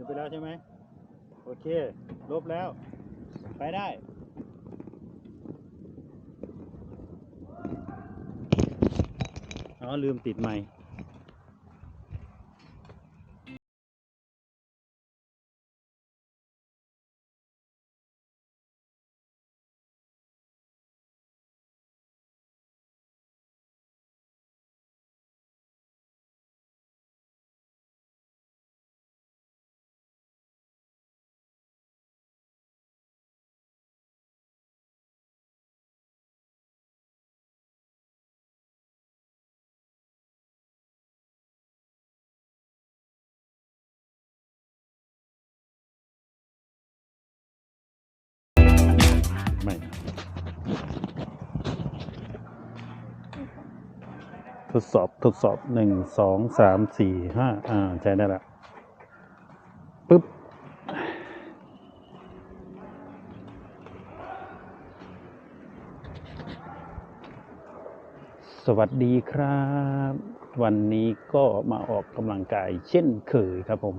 จบไปแล้วใช่ไหมโอเค ลบแล้ว ไปได้อ๋อลืมติดไม ทดสอบทดสอบหนึ่งสองสามสี่ห้าอ่าใช้ได้ละปึ๊บสวัสดีครับ วันนี้ก็มาออกกำลังกายเช่นเคยครับผม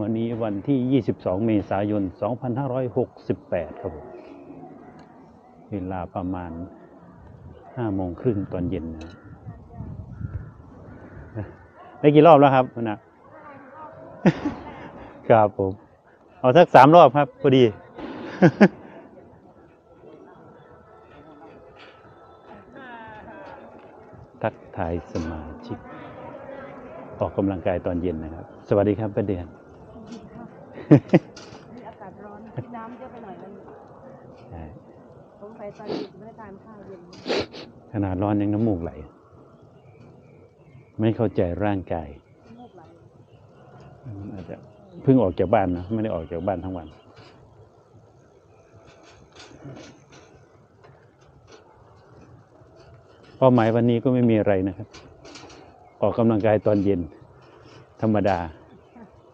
วันนี้วันที่ 22 เมษายน 2568 ครับผมเวลาประมาณ5โมงครึ่งตอนเย็นนะ ได้กี่รอบแล้วครับคุณนะครับผม เอาสักสามรอบครับพอดี ทักทายสมาชิก ออกกำลังกายตอนเย็นนะครับ สวัสดีครับประเดือนนี่อากาศร้อนน้ำเยอะไปหน่อยมันใช่สงสัยตอนเย็นไม่ได้ทานข้าวเย็น ขนาดร้อนยังน้ำมูกไหล ไม่เข้าใจร่างกายมูกไหลอืมอาจจะเพิ่งออกจากบ้านนะไม่ได้ออกจากบ้านทั้งวันเป้าหมายวันนี้ก็ไม่มีอะไรนะครับ ออกกำลังกายตอนเย็น ธรรมดา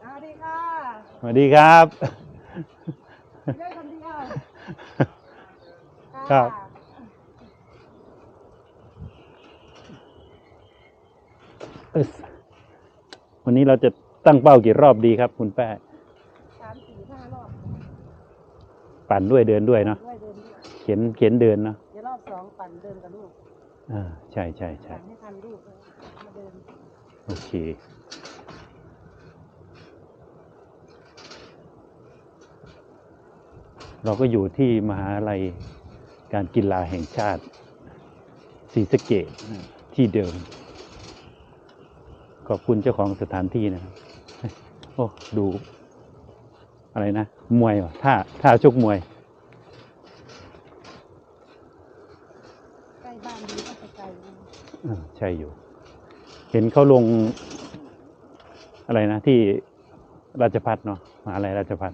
สวัสดีค่ะสวัสดีครับเล่นคนเดียวครับ เอิ้ส วันนี้เราจะตั้งเป้ากี่รอบดีครับ คุณแป้สามสี่ห้ารอบปั่นด้วยเดินด้วยเนาะด้วยเดินด้วยเขียนเขียนเดินเนาะเดี๋ยวรอบสองปั่นเดินกับลูกอ่าใช่ใช่ใช่ปั่นให้ทันลูกเลยมาเดินโอเค เราก็อยู่ที่มหาลัยการกีฬาแห่งชาติศรีสะเกดที่เดิม ขอบคุณเจ้าของสถานที่นะครับโอ้ดู อะไรนะ มวยว่ะท่าท่าชกมวยใกล้บ้านนี้ก็ไปไกลนะอ่าใช่อยู่ เห็นเขาลง อะไรนะ ที่ราชพัฒเนาะมหาลัยราชพัฒ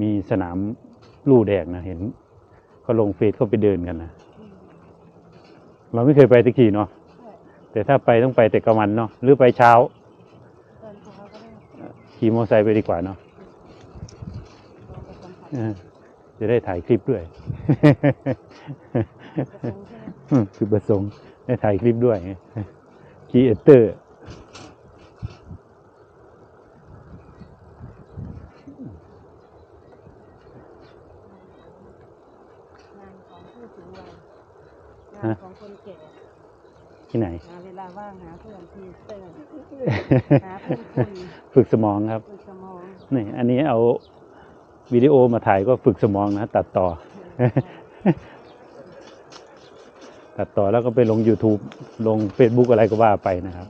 มีสนามลู่แดงนะเห็นเขาลงเฟซเขาไปเดินกันนะอืมเราไม่เคยไปตะกี้เนาะใช่ แต่ถ้าไปต้องไปแต่กลางวันเนาะหรือไปเช้าเดินเช้าก็ได้ขี่มอเตอร์ไซค์ไปดีกว่าเนาะลองไปสัมผัสเออจะได้ถ่ายคลิปด้วยกระทงใช่ไหมจุดประสงค์ได้ถ่ายคลิปด้วยครีเอเตอร์ งานของผู้สูงวัยงานของคนแก่ ที่ไหน หาเวลาว่างหาเพื่อนทีเตอร์หาเพื่อนคุย ฝึกสมองครับคุยสมองนี่ อันนี้เอาวิดีโอมาถ่ายก็ฝึกสมองนะ ตัดต่อ ตัดต่อแล้วก็ไปลง YouTube ลง Facebook อะไรก็ว่าไปนะครับ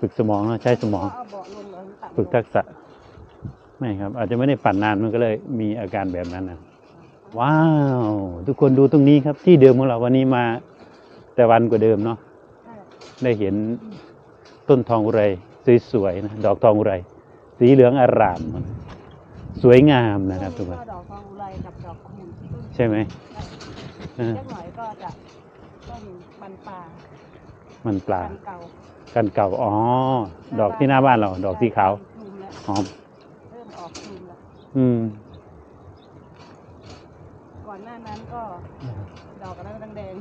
ฝึกสมองนะใช้สมองเอาเบาะลงเหรอตัดฝึกทักษะ ไม่ครับ อาจจะไม่ได้ปั่นนานมันก็เลยมีอาการแบบนั้นนะว้าว ทุกคนดูตรงนี้ครับ ที่เดิมของเราวันนี้มา แต่วันกว่าเดิมเนาะใช่ ได้เห็นต้นทองอุไรสวยๆนะดอกทองอุไร สีเหลืองอาราม สวยงามนะครับทุกคนก็ดอกทองอุไรกับดอกคูณใช่ไหมเออเล็กหน่อยก็จะต้นมันปลามันปลาพันธุ์เก่ากันเก่าอ๋อ ดอกที่หน้าบ้านเรา ดอกสีขาวชูมแล้วหอมเริ่มออกชูมแล้วอืมก่อนหน้านั้นก็ ดอกอะไรก็แดง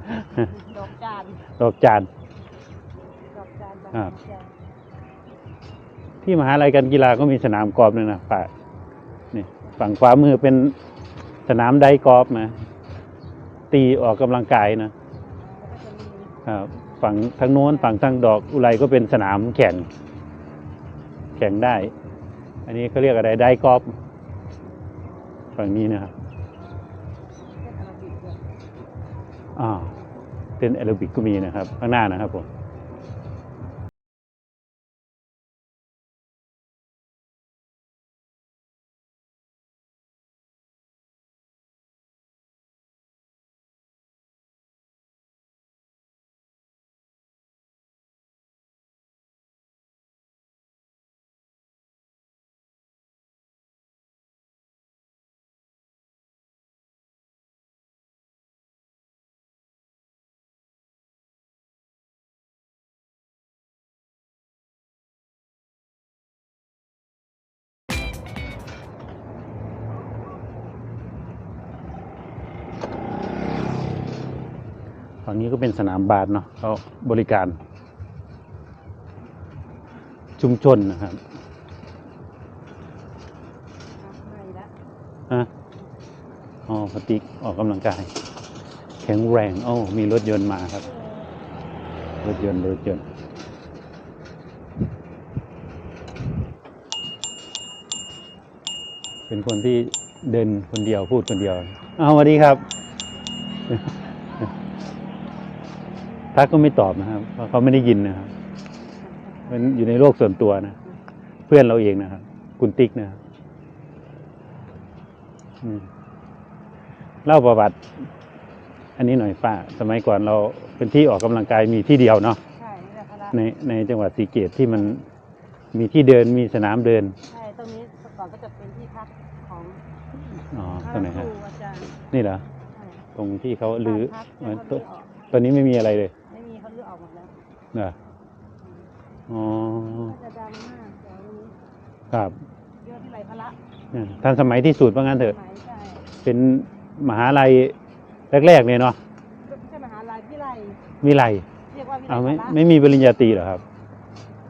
ๆ ดอกจานดอกจานดอกจานบางครับจานที่มหาลัยการกีฬาก็มีสนามกอล์ฟด้วยนะป่านี่ฝั่งขวามือเป็นสนามไดกอล์ฟนะ ตีออกกำลังกายนะก็จะมีครับฝั่งทางโน้นฝั่งทางดอกอุไรก็เป็นสนามแข่งแข่งได้ อันนี้เขาเรียกอะไรไดกอล์ฟฝั่งนี้นะครับ อ่าเต้นแอโรบิกก็มีนะครับ ข้างหน้านะครับผม ฝั่งนี้ก็เป็นสนามบาสเนาะเขาบริการ ชุมชนนะครับฮะอ๋อปฏิกออกกำลังกาย แข็งแรงโอ้มีรถยนต์มาครับ รถยนต์ รถยนต์เป็นคนที่เดินคนเดียวพูดคนเดียว เอาสวัสดีครับ ทักก็ไม่ตอบนะครับเพราะเขาไม่ได้ยินนะครับมันอยู่ในโลกส่วนตัวนะ เพื่อนเราเองนะครับ คุณติ๊กนะครับอืมเล่าประวัติ อันนี้หน่อยป้า สมัยก่อนเราเป็นที่ออกกำลังกายมีที่เดียวเนาะใช่นี่แหละพละในในจังหวัดศรีเกตที่มันมีที่เดินมีสนามเดิน ใช่ ตรงนี้เมื่อก่อนก็จะเป็นที่พักของอ๋อพตรงไหนระคฮะรูอาจารย์นี่เหรอใช่ตรงที่เขาลือบ้านพักเอเนี่ยเขาลื้อออกอตตอนนี้ไม่มีอะไรเลย ดแล้วเหรออ๋อก็จะดังมากแถวนี้ครับเยอะที่ไรพละเนี่ยทันสมัยที่สุดว่างั้นเถอะสมัยใช่เป็นมหาลัยแรกๆเลยเนาะไม่ใช่มหาลัยวิไลมีไรเรียกว่าวิไลเอาไม่พละไม่มีปริญญาตรีเหรอครับ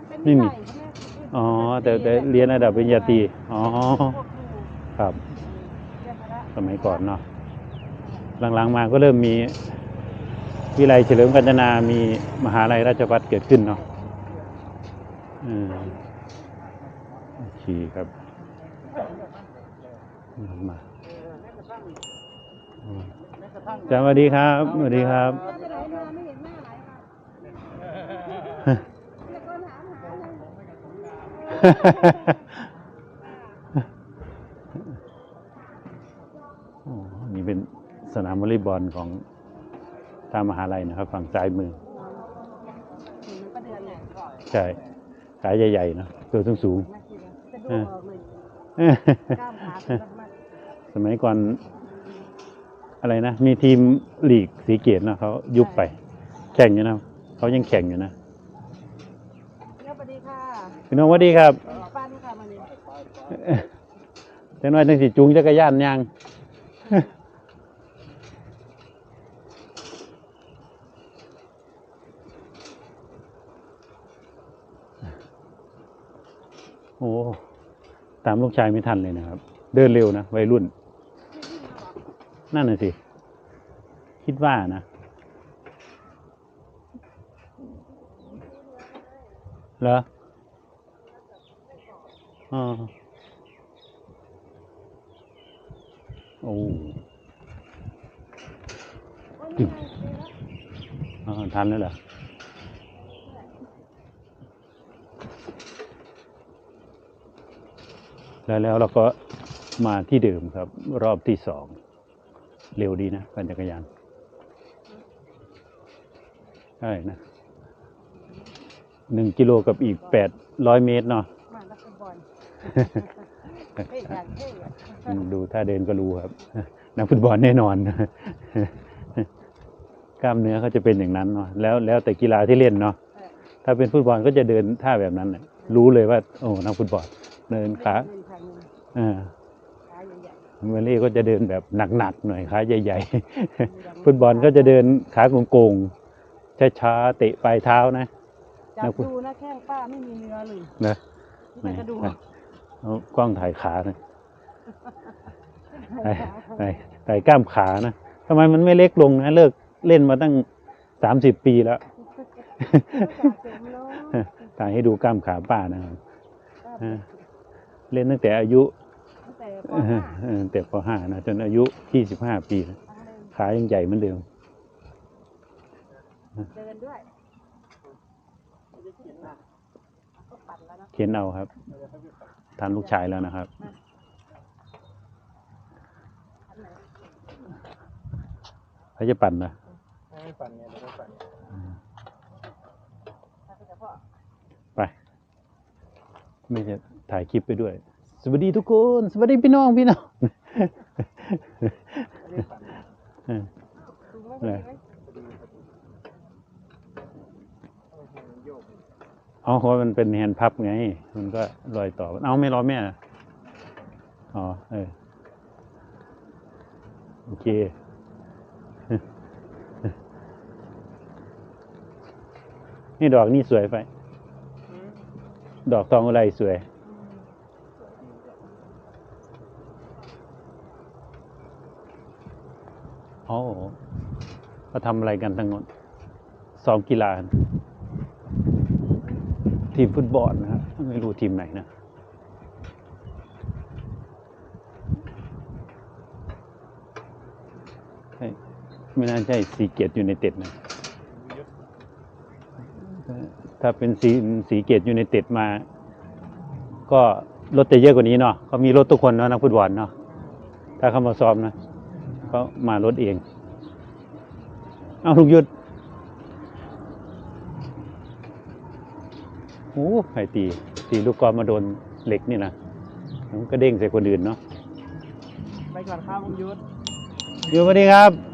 เป็นไม่มีวิไลเขาเรียกอ๋อแต่แต่เรียนระดับปริญญาตรีอ๋อพวกครูครับ เรียกพละสมัยก่อนเนาะหลังๆมาก็เริ่มมี วิไลเฉลิมกัญจนา มีมหาลัยราชภัฏเกิดขึ้นเนาะอืมโอเคครับมาอืมสวัสดีครับสวัสดีครับไปไหนมาไม่เห็นหน้าไหนมาตะโกนถามหาเลยโอ้นี่เป็นสนามวอลเลย์บอลของ ทางมหาลัยนะครับ ฝั่งซ้ายมือเห็นมันก็เดือนไงใช่ขาใหญ่ๆเนอะตัวสูงสูงน่าคิดว่าจะดูออกเลยๆกล้ามขาเป็นมากสมัยก่อน อะไรนะ มีทีมลีกสีเกตเนอะเขายุบไป แข่งอยู่นะเขายังแข่งอยู่นะๆเดี๋ยวสวัสดีค่ะพี่น้องสวัสดีครับป้านี่ค่ะมาเนี่ยจังน้อยจังสิจูงจักรยานยัง โอ้ ตามลูกชายไม่ทันเลยนะครับ เดินเร็วนะวัยรุ่น นั่นน่ะสิ คิดว่านะเหรออ๋อโอ้อ๋อทันแล้วเหรอ แล้วแล้วเราก็มาที่เดิมครับ รอบที่สองเร็วดีนะปั่นจักรยานใช่นะหนึ่งกิโลกับอีกแปดร้อยเมตรเนาะมานักฟุตบอลเฮ้ยอย่างเท่อะอืมดูท่าเดินก็รู้ครับ นักฟุตบอลแน่นอน กล้ามเนื้อเขาจะเป็นอย่างนั้นเนาะแล้วแล้วแต่กีฬาที่เล่นเนาะเออถ้าเป็นฟุตบอลก็จะเดินท่าแบบนั้นน่ะรู้เลยว่า โอ้นักฟุตบอล เดินขา เดินทางหนึ่งอ่าขาใหญ่เมเล่ก็จะเดินแบบหนักๆหน่อยขาใหญ่ๆๆฟุตบอลก็จะเดินขาโกงๆช้าๆเตะปลายเท้านะจับดูนะแข้งป้าไม่มีเนื้อเลยนะไหนแต่กระดูกไหนเอากล้องถ่ายขานะถ่ายถ่ายถ่ายกล้ามขานะทำไมมันไม่เล็กลงนะเลิกเล่นมาตั้งสามสิบปีแล้วเต็มโลกถ่ายให้ดูกล้ามขาป้านะครับก็อ่า เล่นตั้งแต่อายุตั้งแต่ปเออ .5 เออแต่ปห้านะจนอายุยี่สิบห้าปีนะขายังใหญ่เหมือนเดิม เดินด้วยก็ปั่นแล้วนะเขียนเอาครับทานลูกชายแล้วนะครับ อันไหนเขาจะปั่นนะไม่ปั่นไงไม่ปั่นถ้าเฉพาะไป ไม่จะ ถ่ายคลิปไปด้วย สวัสดีทุกคน สวัสดีพี่น้องพี่น้องไม่ได้ปั่นเออดูไหมไหนดูไหมโอ้โหโยกเอาเพราะมันเป็นแฮนด์พับไง มันก็ลอยต่อ เอาไม่รอแม่เหรออ๋อ เออ โอเคนี่ดอกนี่สวยไป ดอกทองอะไรสวย โอ้ก็ทำอะไรกันทั้งหมดซ้อมกีฬา ทีมฟุตบอลนะฮะไม่รู้ทีมไหนนะ ไม่น่าใช่สีเกียรติยูไนเต็ดนะ ถ้าเป็นสีสีเกตยูไนเต็ดมา ก็รถจะเยอะกว่านี้เนาะเขามีรถทุกคนเนาะนักฟุตบอลเนาะถ้าเขามาซ้อมนะ เขามารถเอง เอาลูกหยุดโอ้ใครตี ตีลูกกอล์ฟมาโดนเหล็กนี่นะมันก็เด้งใส่คนอื่นเนาะไปก่อนข้าวมงยุทธอยู่สวัสดีครับ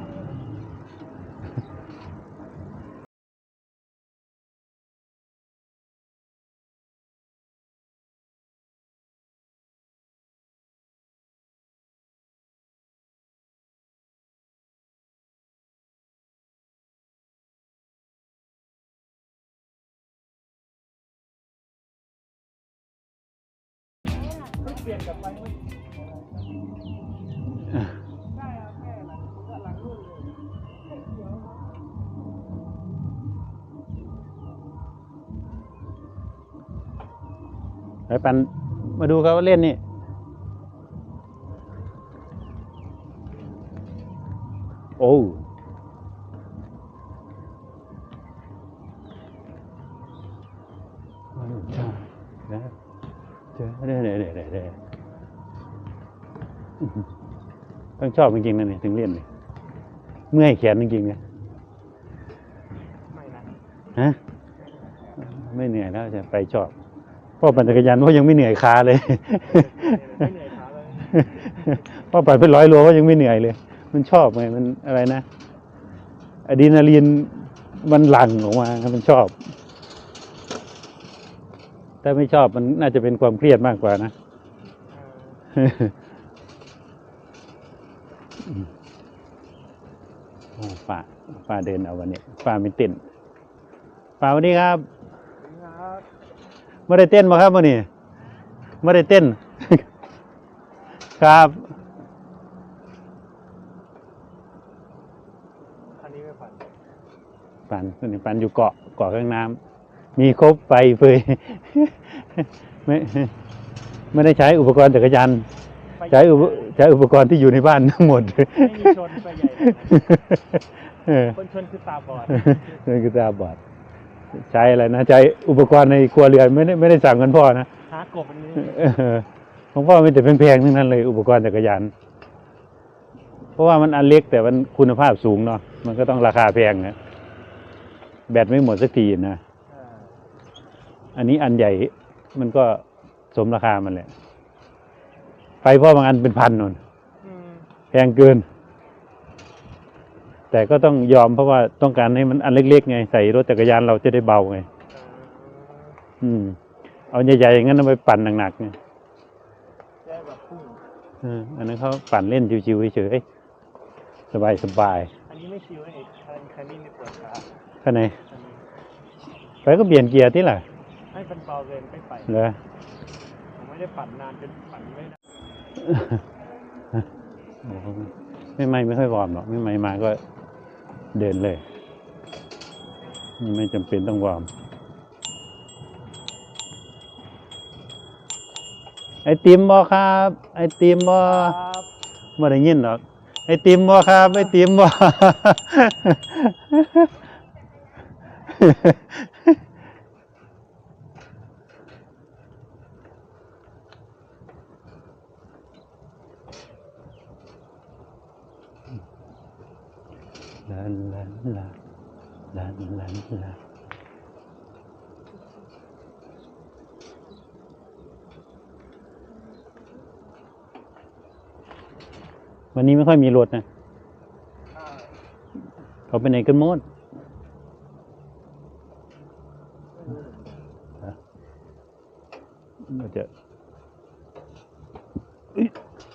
ไปปันมาดูเขาเล่นนี่โอ้ใช่นะเจอเด้เด้เด้เด้เด้ ต้องชอบจริงๆนะเนี่ยถึงเล่นเลยเมื่อยแขนจริงๆเนี่ยไม่นะฮะไม่เหนื่อยแล้วจะไปชอบพ่อปั่นจักรยานพ่อยังไม่เหนื่อยขาเลยไม่เหนื่อยขาเลยพ่อปั่นเป็นร้อยโลก็ยังไม่เหนื่อยเลย มันชอบไงมันอะไรนะอะดรีนาลีนมันหลั่งออกมามันชอบถ้าไม่ชอบมันน่าจะเป็นความเครียดมากกว่านะ โอ้ป้าป้าเดินเอาวันนี้ป้าไม่เต้นป้าวันนี้ครับครับไม่ได้เต้นมาครับวันนี้ไม่ได้เต้น ครับคันนี้ไม่ปั่นปันตัวนี้ปันอยู่เกาะเกาะข้างน้ำมีครบไฟเฟยไม่ไม่ได้ใช้อุปกรณ์จักรยานไป ใช้อุปใช้อุปกรณ์ที่อยู่ในบ้านทั้งหมดไม่มีชนไปใหญ่เลยเออคนชนคือตาบอดนั่นคือตาบอด ใช้อะไรนะใช้อุปกรณ์ในครัวเรือนไม่ได้ไม่ได้สั่งกันพ่อนะหากบอันนี้เออของพ่อไม่แต่แพงๆทั้งนั้นเลย อุปกรณ์จักรยาน เพราะว่ามันอันเล็กแต่มันคุณภาพสูงเนาะมันก็ต้องราคาแพงนะแบตไม่หมดสักทีนะอ่าอันนี้อันใหญ่มันก็สมราคามันแหละ ไปเพราะบางอันเป็นพันนนอืมแพงเกิน แต่ก็ต้องยอมเพราะว่าต้องการให้มันอันเล็กๆไงใส่รถจักรยานเราจะได้เบาไง อืม เอาใหญ่ๆอย่างนั้นเอาไปปั่นหนักๆไงแค่แบบพุ่งเอออันนั้นเขาปั่นเล่นชิวๆเฉยๆสบายอันนี้ไม่ชิวนะเอกคันคันนี้ไม่ปวดขาๆข้างในคันนี้ไปก็เปลี่ยนเกียร์ที่ล่ะไม่เป็นเบาเลยไม่ไปเหรอผมไม่ได้ปั่นนานจนปั่นไม่ได้โอ้โห ไม่ไม่ไม่ค่อยวอร์มหรอกไม่ไม่มาก็เดินเลย ไม่จำเป็นต้องวอร์มไอติมบอครับ ไอติมบอไม่ได้ยินหรอกไอติมบอครับ ไอติมบอ ลาลาลาลาลาลาวันนี้ไม่ค่อยมีรถนะ เขาไปไหนกันหมดฮะเราจะอุ๊ย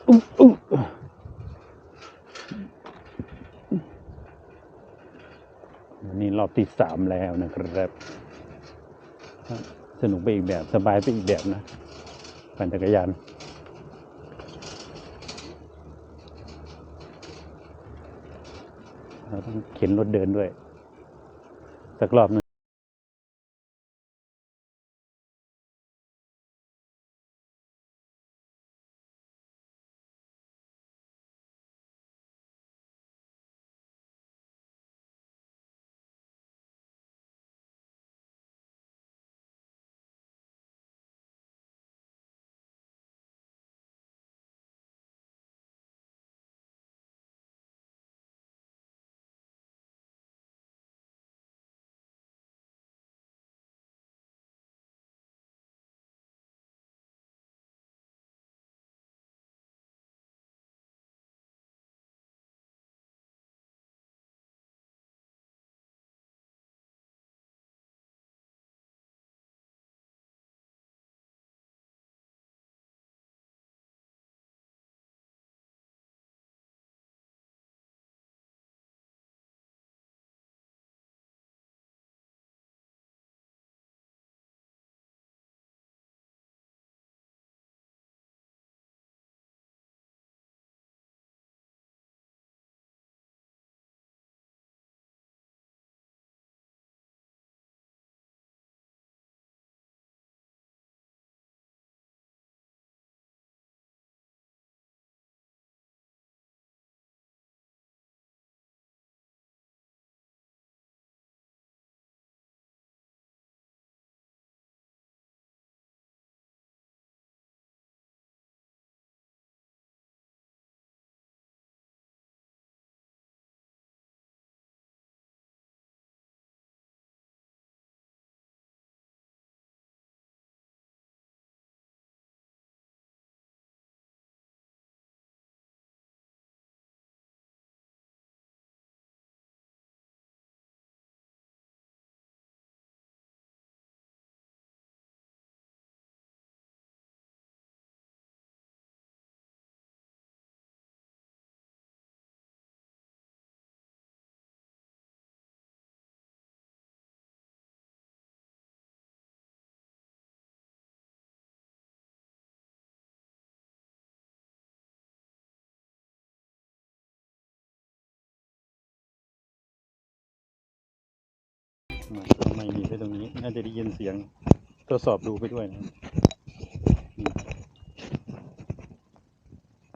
อุ๊ยอุ๊ยวันนี้ร อบที่สามแล้วนะครับ สนุกไปอีกแบบสบายไปอีกแบบนะปั่นจักรยานเราต้องเข็นรถเดินด้วย สักรอบหนึง มาไม่มีไว้ตรงนี้ น่าจะได้ยินเสียงทดสอบดูไปด้วยนะ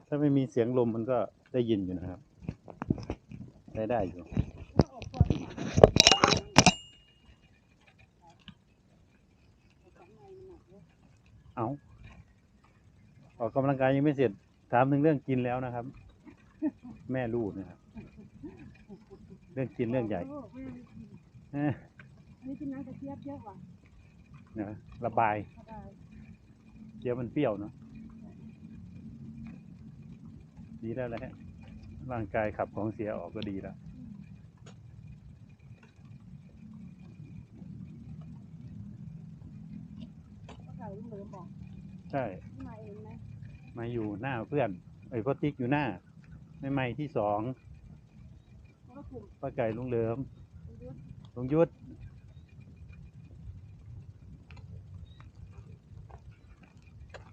ถ้าไม่มีเสียงลมมันก็ได้ยินอยู่นะครับ ได้ได้อยู่เอาออกกำลังกายยังไม่เสร็จ ถามถึงเรื่องกินแล้วนะครับ แม่ลูกนะครับ เรื่องกินเรื่องใหญ่เอ้ออั นนี้กินน้ำกระเจี๊ยบเยอะกว่านะระบายก็ได้เจียวมันเปรี้ยวเนาะดีแล้วแหละร่างกายขับของเสียออกก็ดีแล้วก็ไก่ลูกเหลือบอกใช่ ที่มาเองไหมมาอยู่หน้าเพื่อนไอ้ยพ่อติ๊กอยู่หน้าไม่ไม่ที่สองแล้วก็กลุ่มป้าไก่ลุงเหลิมยุทธลุงยุทธ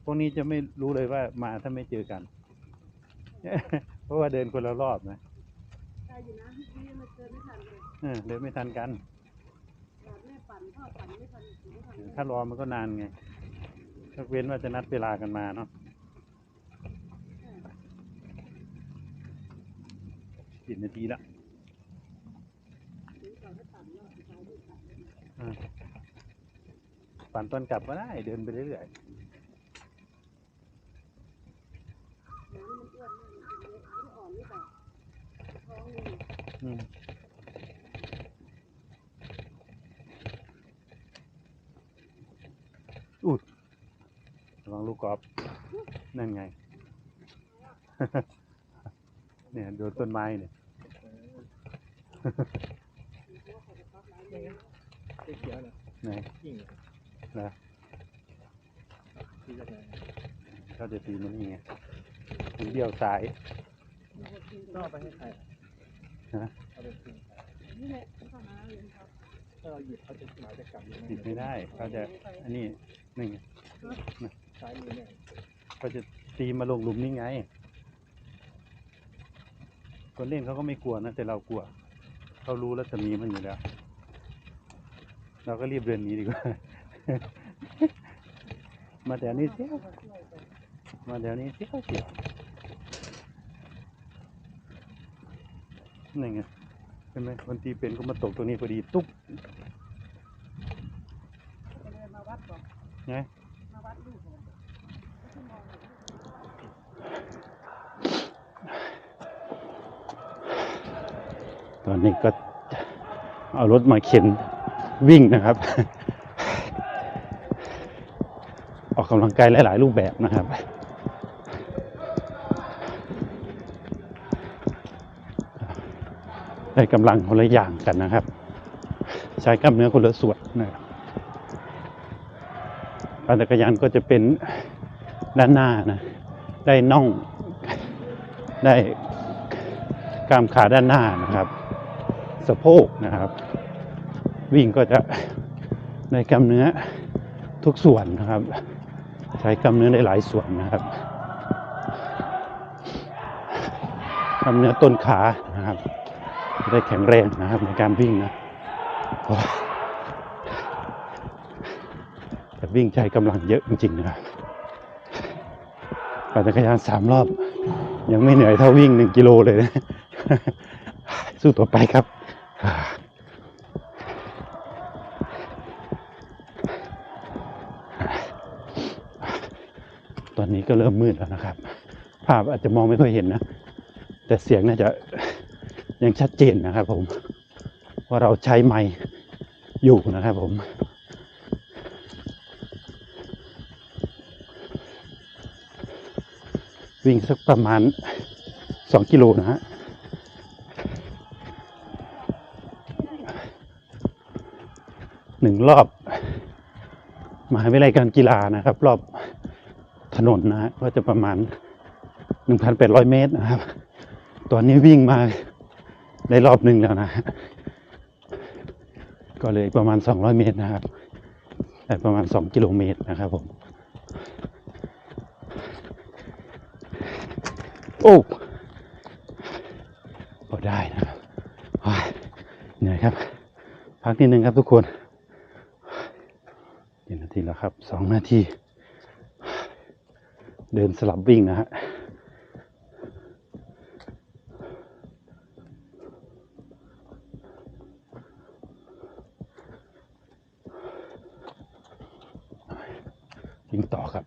พวกนี้จะไม่รู้เลยว่ามาถ้าไม่เจอกัน เพราะว่าเดินคนละรอบนะใช่อยู่นะนี่มันเกินไม่ทันเลยเออเดินไม่ทันกันหลอดแม่ปั่นพ่อปั่นไม่ทันถึงไม่ทันถ้ารอมันก็นานไงยกเว้นว่าจะนัดเวลากันมาเนาะสิบนาทีละถึงก่อนให้ปั่นแล้วสุดท้ายที่ปั่นอ่าปั่นตอนกลับก็ได้เดินไปเรื่อยน้ำมันอ้วนมากจริงๆเลยอ่อนหรือเปล่าท้องนี่ ๆ อืมอุ้ยระวังลูกกอล์ฟนั่นไง เนี่ยโดนต้นไม้เนี่ยเขียวๆนะไหนยิ่งนะที่จะไหนเขาจะตีมันนี่ไงถึงเดียวสายก็เอาไปให้ใคร ฮะเอาไปคืนใครนี่แหละข้าวหาเลยครับถ้าเราหยิบเขาจะหมายจะกลับอยู่หยิบไม่ได้เขาจะอันนี้นี่ไงซ้ายมือเนี่ยเขาจะตีมาลงหลุมนี่ไง คนเล่นเขาก็ไม่กลัวนะ แต่เรากลัว เขารู้แล้วจะมีมันอยู่แล้ว เราก็รีบเดินหนีดีกว่า มาแถวนี้เสียวมาแถวนี้เสียวเสียว นี่ไงใช่ไหมคนตีเป็นก็มาตกตรงนี้พอดีตุ๊บเนมาวัดก่อนไงมาวัดลูกตอนนี้ก็เอารถมาเข็นวิ่งนะครับ ออกกำลังกายหลาย ๆ รูปแบบนะครับ ได้กำลังคนละอย่างกันนะครับ ใช้กล้ามเนื้อคนละส่วนนะครับปั่นจักรยานก็จะเป็นด้านหน้านะ ได้น่อง ได้กล้ามขาด้านหน้านะครับ สะโพกนะครับ วิ่งก็จะได้กล้ามเนื้อทุกส่วนนะครับ ใช้กล้ามเนื้อได้หลายส่วนนะครับกล้ามเนื้อต้นขานะครับ จะได้แข็งแรงนะครับในการวิ่งนะแต่วิ่งใช้กำลังเยอะจริงๆนะครับปั่นจักรยานสามรอบ ยังไม่เหนื่อยเท่าวิ่งหนึ่งกิโลเลยนะ สู้ต่อไปครับตอนนี้ก็เริ่มมืดแล้วนะครับ ภาพอาจจะมองไม่ค่อยเห็นนะ แต่เสียงน่าจะ ยังชัดเจนนะครับผมว่าเราใช้ไมค์อยู่นะครับผม วิ่งสักประมาณสองกิโลนะฮะหนึ่งรอบมหาวิทยาลัยการกีฬานะครับ รอบถนนนะฮะก็จะประมาณ 1,800 เมตรนะครับ ตอนนี้วิ่งมา ได้รอบหนึ่งแล้วนะฮะก็เลยประมาณ 200 เมตรนะครับประมาณ 2 กิโลเมตรนะครับผม โอ้พอได้นะครับเหนื่อยครับ พักนิดนึงครับทุกคนกี่นาทีแล้วครับสองนาที เดินสลับวิ่งนะฮะ ยิงต่อครับ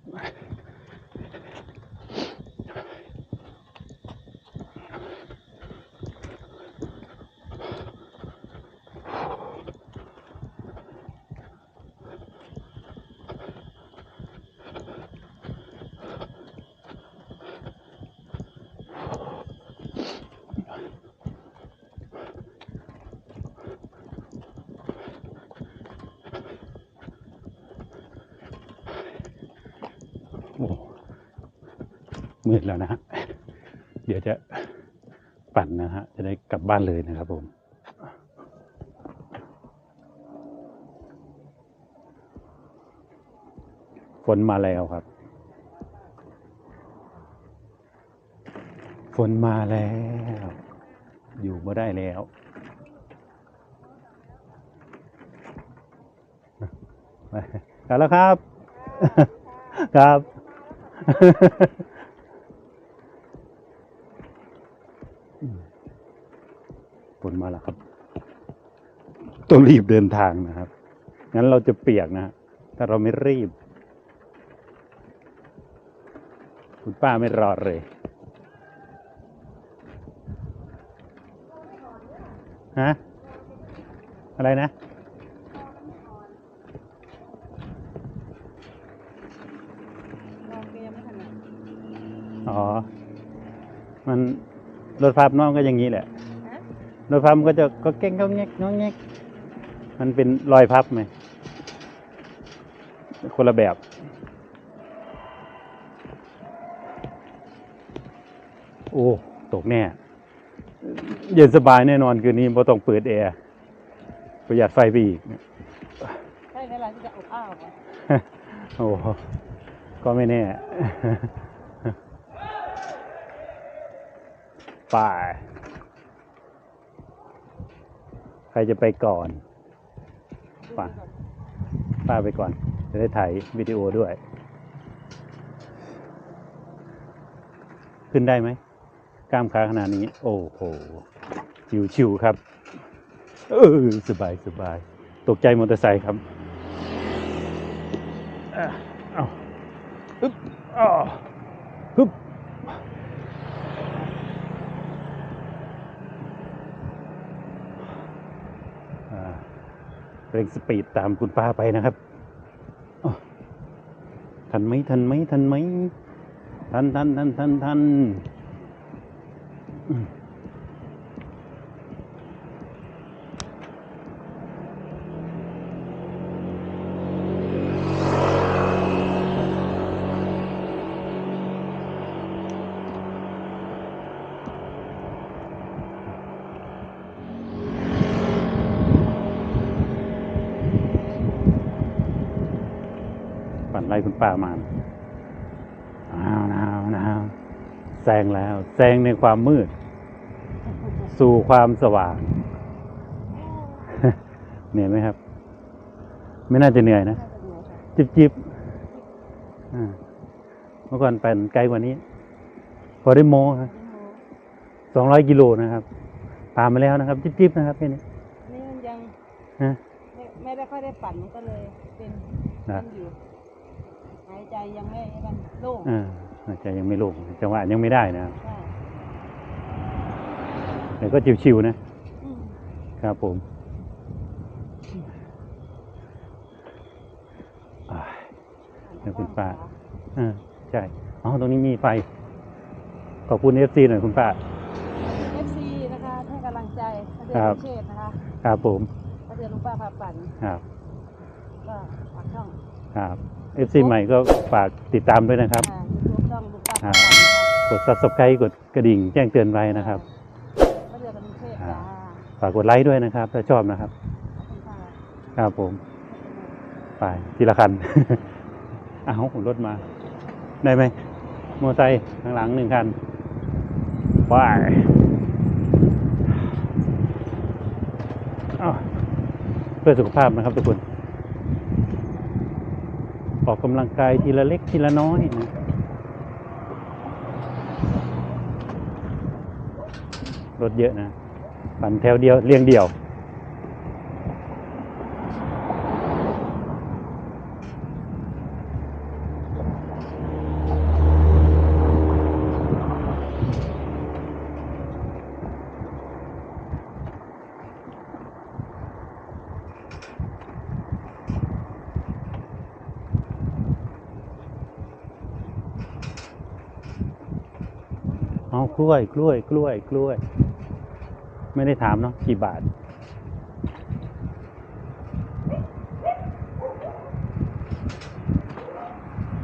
มืดแล้วนะฮะ เดี๋ยวจะปั่นนะฮะ จะได้กลับบ้านเลยนะครับผมฝนมาแล้วครับ ฝนมาแล้ว อยู่ม่ได้แล้ว กลับแล้วครับ ครับ นมาแล้วครับต้องรีบเดินทางนะครับ งั้นเราจะเปียกนะฮะถ้าเราไม่รีบ คุณป้าไม่รอเลย ฮะ อะไรนะลองเกมไม่ถนัดอ๋อ มันรถพับน้องก็อย่างนี้แหละฮะ รถพับมันก็จะก็เก้งก็แงกงอแงกมันเป็นรอยพับไหมคนละแบบโอ้ตกแน่เย็นสบายแน่นอนคืนนี้เพราะต้องเปิดแอร์ประหยัดไฟไปอีกใช่เวลาที่จะอบอ้าวอะโอ้ก็ไม่แน่ป่า ใครจะไปก่อนป่ะป้าไปก่อน จะได้ถ่ายวิดีโอด้วย ขึ้นได้ไหมกล้ามขาขนาดนี้ โอ้โหชิวๆครับ เออสบายสบาย ตกใจมอเตอร์ไซค์ครับอะเอาฮึบอ้อบอ่า เร่งสปีดตามคุณป้าไปนะครับทันไหมทันไหมทันไหมทันทันทันทันทันอืม ปั่นไล่คุณป้ามาอ้าวน้าวน้าวแซงแล้ว แซงในความมืด สู่ความสว่าง เหนื่อยไหมครับ ไม่น่าจะเหนื่อยนะน่าจะเหนื่อยค่ะจิบจิบอ่าเมื่อก่อนปั่นไกลกว่านี้ พอได้โมครับนี่โมสองร้อยกิโลนะครับผ่านมาแล้วนะครับ จิบจิบนะครับแค่นี้นี่มันยังฮะไม่ไม่ได้ค่อยได้ปั่นมันก็เลยเป็นนะเป็นอยู่หายใจยังไม่มันโล่งอ่าอาจจะยังไม่ลงจังหวะยังไม่ได้นะครับใช่แต่ก็ชิวๆนะอืมครับผมอ่าแล้วคุณป้าอ่าใช่อ๋อตรงนี้มีไฟ ขอบคุณเอฟซีหน่อยคุณป้าเอฟซีนะคะให้กำลังใจพระเดืคอรันบเชษนะคะครับผมพระเดือนลุงป้าพาปั่นครับก็ฝากช่องครับ เอฟซีใหม่ก็ฝากติดตามด้วยนะครับอ่ายูทูบช่องลุงป้าครัพาบปั่นนะคะกด subscribe กดกระดิ่งแจ้งเตือนไว้นะครับพระเดือนลุงเชษครัจ้าบฝากกดไลค์ด้วยนะครับถ้าชอบนะครับ ขอบคุณค่ะครับผม ไปทีละคันอ้าวรถมา ได้ไหมมอเตอร์ไซค์ข้างหลังหนึ่งคันไปอ้าวเพื่อสุขภาพนะครับทุกคน ออกกำลังกายทีละเล็กทีละน้อยนะรถเยอะนะปั่นแถวเดียวเรียงเดียว กล้วย กล้วย กล้วย กล้วย ไม่ได้ถามเนาะกี่บาท